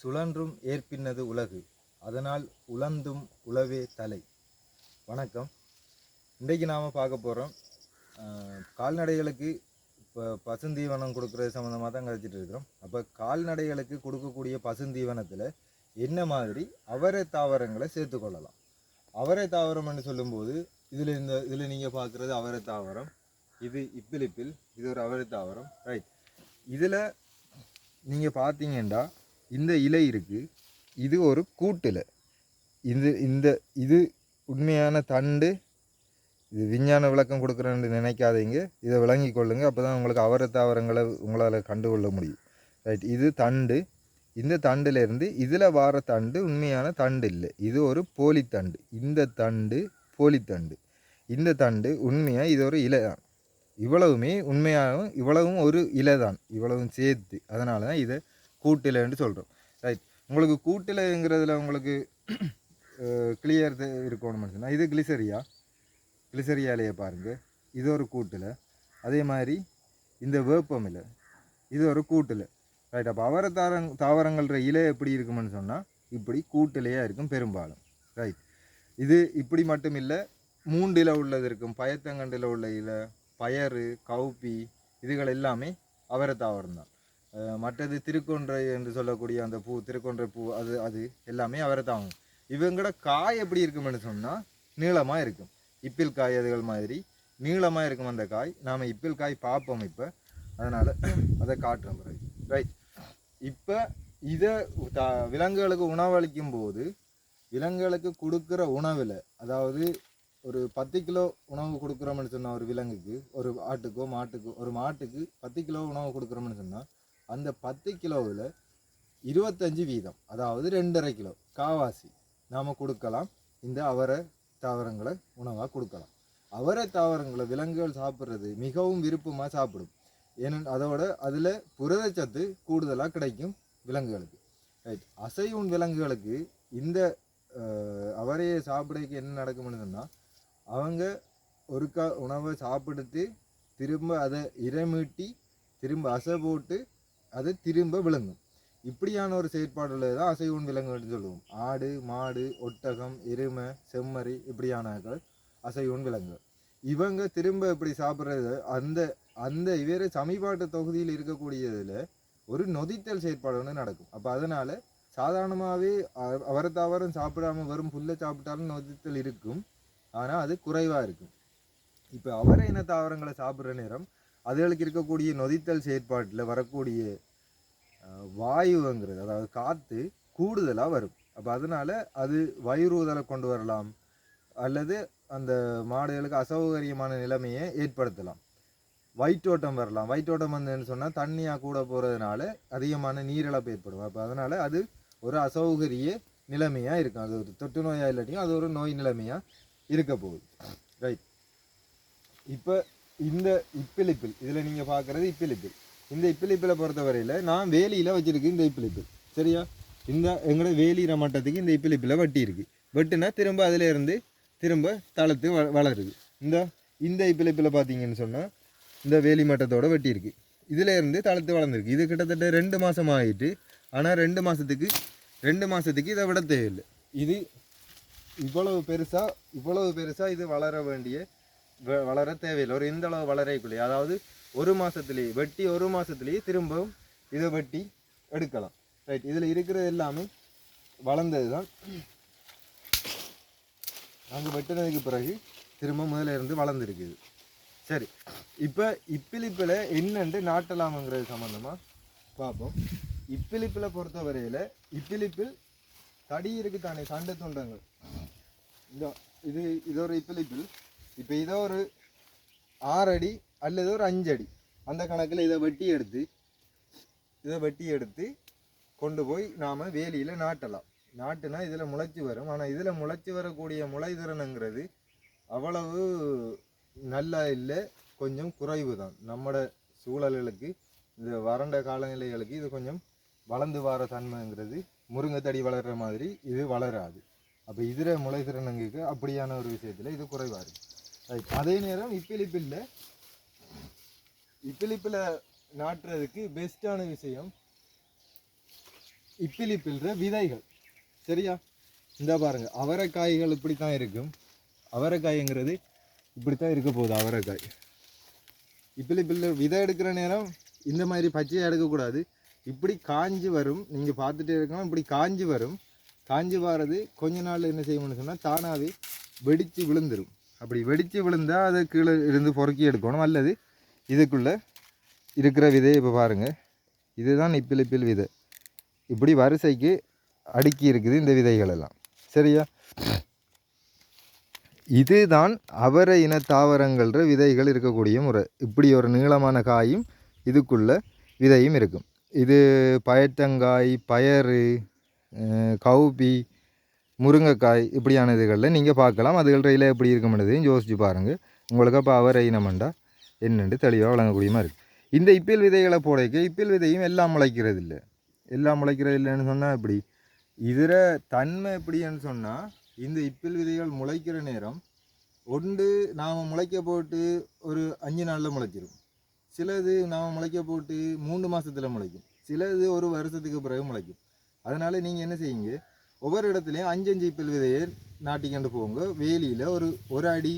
சுழன்றும் ஏற்பின்னது உலகு. அதனால் உழந்தும் உழவே தலை. வணக்கம். இன்றைக்கு நாம் பார்க்க போகிறோம் கால்நடைகளுக்கு இப்போ பசுந்தீவனம் கொடுக்குறது சம்மந்தமாக தான் கழிச்சிட்டு இருக்கிறோம். அப்போ கால்நடைகளுக்கு கொடுக்கக்கூடிய பசுந்தீவனத்தில் என்ன மாதிரி அவரை தாவரங்களை சேர்த்துக்கொள்ளலாம் அவரை தாவரம்னு சொல்லும்போது இதில் இந்த இதில் நீங்கள் பார்க்குறது அவரை தாவரம் இது இப்பிலிப்பில் இது ஒரு அவரை தாவரம் ரைட் இதில் நீங்கள் பார்த்தீங்கன்னா இந்த இலை இருக்குது இது ஒரு கூட்டில் இது இந்த இது உண்மையான தண்டு. இது விஞ்ஞான விளக்கம் கொடுக்குறேன்னு நினைக்காதீங்க. இதை விளங்கி கொள்ளுங்க. அப்போ தான் உங்களுக்கு அவர தாவரங்களை உங்களால் கண்டுகொள்ள முடியும். ரைட் இது தண்டு. இந்த தண்டுலேருந்து இதில் வார தண்டு உண்மையான தண்டு இல்லை. இது ஒரு போலி தண்டு இந்த தண்டு போலி தண்டு இந்த தண்டு உண்மையாக இது ஒரு இலை தான். இவ்வளவுமே உண்மையாகவும் இவ்வளவும் ஒரு இலை தான். இவ்வளவும் சேர்த்து. அதனால தான் இதை கூட்டிலன்னு சொல்கிறோம் ரைட் உங்களுக்கு கூட்டிலைங்கிறதுல உங்களுக்கு கிளியர் இருக்கணும் சொன்னால் இது கிளிசரியா கிளிசரியாலேயே இலையை பாருங்கள் இது ஒரு கூட்டில். அதே மாதிரி இந்த வேப்பம் இலை இது ஒரு கூட்டில். ரைட் அப்போ அவர தாரங் தாவரங்கள்ற இலை எப்படி இருக்குமென்னு சொன்னால் இப்படி கூட்டிலையாக இருக்கும் பெரும்பாலும். ரைட் இது இப்படி மட்டும் இல்லை மூண்டில உள்ளது இருக்கும் பயத்தங்கண்டில் உள்ள இலை பயறு கவுப்பி இதுகள் எல்லாமே அவர தாவரம் தான் மற்றது திருக்கொன்றை என்று சொல்லக்கூடிய அந்த பூ திருக்கொன்றை பூ அது அது எல்லாமே அவரை தாங்கும் இவங்களோட காய் எப்படி இருக்கும்னு சொன்னால் நீளமாக இருக்கும். இப்பில் காய் அதுகள் மாதிரி நீளமாக இருக்கும் அந்த காய். நாம் இப்பில் காய் பார்ப்போம் இப்போ. அதனால் அதை காட்டுறோம் பிறகு. ரைட் இப்போ இதை த விலங்குகளுக்கு உணவளிக்கும் போது விலங்குகளுக்கு கொடுக்குற உணவில் அதாவது ஒரு பத்து கிலோ உணவு கொடுக்குறோம்னு சொன்னால் ஒரு விலங்குக்கு ஒரு ஆட்டுக்கோ மாட்டுக்கோ ஒரு மாட்டுக்கு பத்து கிலோ உணவு கொடுக்குறோம்னு சொன்னால் அந்த பத்து கிலோவில் இருபத்தஞ்சு வீதம் அதாவது ரெண்டரை கிலோ காவாசி நாம் கொடுக்கலாம். இந்த அவரை தாவரங்களை உணவாக கொடுக்கலாம். அவரை தாவரங்களை விலங்குகள் சாப்பிட்றது மிகவும் விருப்பமாக சாப்பிடும். ஏன்னு அதோட அதில் புரதச்சத்து கூடுதலாக கிடைக்கும் விலங்குகளுக்கு. ரைட் அசையும் விலங்குகளுக்கு இந்த அவரையை சாப்பிடக்கு என்ன நடக்கும்னு சொன்னால் அவங்க ஒருக்கா உணவை சாப்பிடுத்து திரும்ப அதை இறைமீட்டி திரும்ப அசை போட்டு அது திரும்ப விளங்கும். இப்படியான ஒரு செயற்பாடுல தான் அசைவுண் விலங்குகள்னு சொல்லுவோம். ஆடு மாடு ஒட்டகம் எருமை செம்மறி இப்படியானகள் அசைவுண் விலங்குகள். இவங்க திரும்ப இப்படி சாப்பிட்றது அந்த அந்த இவர சமீபாட்டு தொகுதியில் இருக்கக்கூடியதில் ஒரு நொதித்தல் செயற்பாடு ஒன்று நடக்கும். அப்போ அதனால் சாதாரணமாகவே அவரை தாவரம் சாப்பிடாம வரும் புல்லை சாப்பிட்டாலும் நொதித்தல் இருக்கும். ஆனால் அது குறைவாக இருக்கும். இப்போ அவரை இன தாவரங்களை சாப்பிட்ற நேரம் அதுகளுக்கு இருக்கக்கூடிய நொதித்தல் செயற்பாட்டில் வரக்கூடிய வாயுங்கிறது அதாவது காற்று கூடுதலாக வரும். அப்போ அதனால் அது வயிறுதலை கொண்டு வரலாம். அல்லது அந்த மாடுகளுக்கு அசௌகரியமான நிலைமையை ஏற்படுத்தலாம். வயிற்றோட்டம் வரலாம். வயிற்றோட்டம் வந்ததுன்னு சொன்னால் தண்ணியாக கூட போகிறதுனால அதிகமான நீரிழப்பு ஏற்படும். அப்போ அதனால் அது ஒரு அசௌகரிய நிலைமையாக இருக்கும். அது ஒரு தொற்று நோயாக இல்லாட்டியும் அது ஒரு நோய் நிலைமையாக இருக்க போகுது. ரைட் இப்போ இந்த இப்பிழிப்பில் இதில் நீங்கள் பார்க்குறது இப்பிழிப்பில் இந்த இப்பிலிப்பிலை பொறுத்தவரையில் நான் வேலியில் வச்சுருக்கு இந்த இப்பிலிப்பில் சரியா? இந்த எங்களோட வேலியிற மட்டத்துக்கு இந்த இப்பிலிப்பிலை வட்டி இருக்குது வெட்டுனா திரும்ப அதிலேருந்து திரும்ப தளர்த்து வ வளருது. இந்த இந்த இப்பிலிப்பில் பார்த்தீங்கன்னு சொன்னால் இந்த வேலி மட்டத்தோட வெட்டி இருக்குது இதிலேருந்து தளத்து தளர்த்து வளர்ந்துருக்கு. இது கிட்டத்தட்ட ரெண்டு மாதம் ஆகிட்டு ஆனால் ரெண்டு மாதத்துக்கு ரெண்டு மாதத்துக்கு இதை விட தேவையில்லை. இது இவ்வளவு பெருசாக இவ்வளவு பெருசாக இது வளர வேண்டிய வளர தேவையில்லை. ஒரு இந்த அளவு வளரக்குள்ளே அதாவது ஒரு மாதத்துலேயே வெட்டி ஒரு மாதத்துலேயே திரும்பவும் இதை வெட்டி எடுக்கலாம். ரைட் இதில் இருக்கிறது எல்லாமே வளர்ந்தது தான் நாங்கள் வெட்டினதுக்கு பிறகு திரும்ப முதல்ல இருந்து வளர்ந்துருக்குது. சரி இப்போ இப்பிலிப்பில் என்னென்று நாட்டலாமங்கிறது சம்மந்தமாக பார்ப்போம் இப்பிலிப்பில் பொறுத்தவரையில் இப்பிலிப்பில் தடி இருக்கு தானே சண்டை தோன்றங்கள் இந்த இது இது ஒரு இப்பிலிப்பில் இப்போ இதோ ஒரு ஆறு அடி அல்லது ஒரு அஞ்சடி. அந்த கணக்கில் இதை வெட்டி எடுத்து இதை வெட்டி எடுத்து கொண்டு போய் நாம் வேலியில் நாட்டலாம். நாட்டுனா இதில் முளைச்சி வரும். ஆனால் இதில் முளைச்சி வரக்கூடிய முளை திறனுங்கிறது அவ்வளவு நல்லா இல்லை கொஞ்சம் குறைவு தான் நம்மட சூழல்களுக்கு இந்த வறண்ட காலநிலைகளுக்கு இது கொஞ்சம் வளர்ந்து வர தன்மைங்கிறது. முருங்கை தடி வளர்கிற மாதிரி இது வளராது. அப்போ இதில் முளை திறனுங்களுக்கு அப்படியான ஒரு விஷயத்தில் இது குறைவாக இருக்குது அதே நேரம் இப்பிலிப்பில் இப்பிலிப்பில் நாட்டுறதுக்கு பெஸ்ட்டான விஷயம் இப்பிலி விதைகள். சரியா? இந்த பாருங்க அவரைக்காய்கள் இப்படி தான் இருக்கும். அவரைக்காய்ங்கிறது இப்படி தான் இருக்க போகுது அவரைக்காய். இப்பிலிப்பில் விதை எடுக்கிற நேரம் இந்த மாதிரி பச்சையாக எடுக்கக்கூடாது. இப்படி காஞ்சி வரும் நீங்கள் பார்த்துட்டே இருக்கலாம் இப்படி காஞ்சி வரும். காஞ்சி வர்றது கொஞ்ச நாள் என்ன செய்யணும்னு சொன்னால் தானாகவே வெடித்து விழுந்துடும் அப்படி வெடித்து விழுந்தால் அதை கீழே இருந்து பொறுக்கி எடுக்கணும். அல்லது இதுக்குள்ளே இருக்கிற விதையை இப்போ பாருங்கள் இதுதான் இப்பில் இப்பில் விதை. இப்படி வரிசைக்கு அடுக்கி இருக்குது இந்த விதைகள் எல்லாம். சரியா? இதுதான் அவர இன தாவரங்கள்ற விதைகள் இருக்கக்கூடிய முறை. இப்படி ஒரு நீளமான காயும் இதுக்குள்ள விதையும் இருக்கும். இது பயத்தங்காய் பயறு அஹ், கவுப்பி முருங்கைக்காய் இப்படியான இதுகளில் நீங்கள் பார்க்கலாம். அதுகள் இலை எப்படி இருக்கும்ன்றதையும் யோசிச்சு பாருங்கள் உங்களுக்கு அப்போ அவரை மண்டா என்னென்று தெளிவாக வழங்கக்கூடிய இருக்குது இந்த இப்பில் விதைகளை போடைக்கு இப்பில் விதையும் எல்லாம் முளைக்கிறது இல்லை எல்லாம் முளைக்கிறது இல்லைன்னு சொன்னால் இப்படி இதில் தன்மை எப்படின்னு சொன்னால் இந்த இப்பில் விதைகள் முளைக்கிற நேரம் ஒன்று நாம் முளைக்க போட்டு ஒரு அஞ்சு நாளில் முளைச்சிரும். சிலது நாம் முளைக்க போட்டு மூணு மாதத்தில் முளைக்கும். சிலது ஒரு வருஷத்துக்கு பிறகு முளைக்கும். அதனால் நீங்கள் என்ன செய்யுங்க? ஒவ்வொரு இடத்துலையும் அஞ்சு அஞ்சு இப்பில் விதையை நாட்டிக்கொண்டு போங்க. வேலியில் ஒரு ஒரு அடி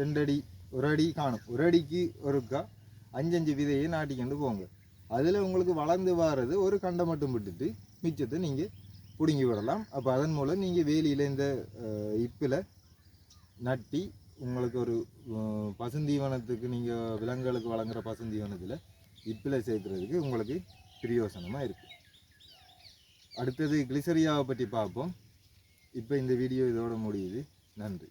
ரெண்டு அடி ஒரு அடி காணும். ஒரு அடிக்கு ஒருக்கா அஞ்சஞ்சு விதையை நாட்டிக்கொண்டு போங்க. அதில் உங்களுக்கு வளர்ந்து வர்றது ஒரு கண்டை மட்டும் விட்டுட்டு மிச்சத்தை நீங்கள் பிடுங்கி விடலாம். அப்போ அதன் மூலம் நீங்கள் வேலியில் இந்த இப்பில் நட்டி உங்களுக்கு ஒரு பசுந்தீவனத்துக்கு நீங்கள் விலங்குகளுக்கு வழங்குற பசுந்தீவனத்தில் இப்பில் சேர்க்குறதுக்கு உங்களுக்கு பிரயோசனமாக இருக்குது அடுத்தது கிளிசரியாவை பற்றி பார்ப்போம். இப்போ இந்த வீடியோ இதோட முடியுது. நன்றி.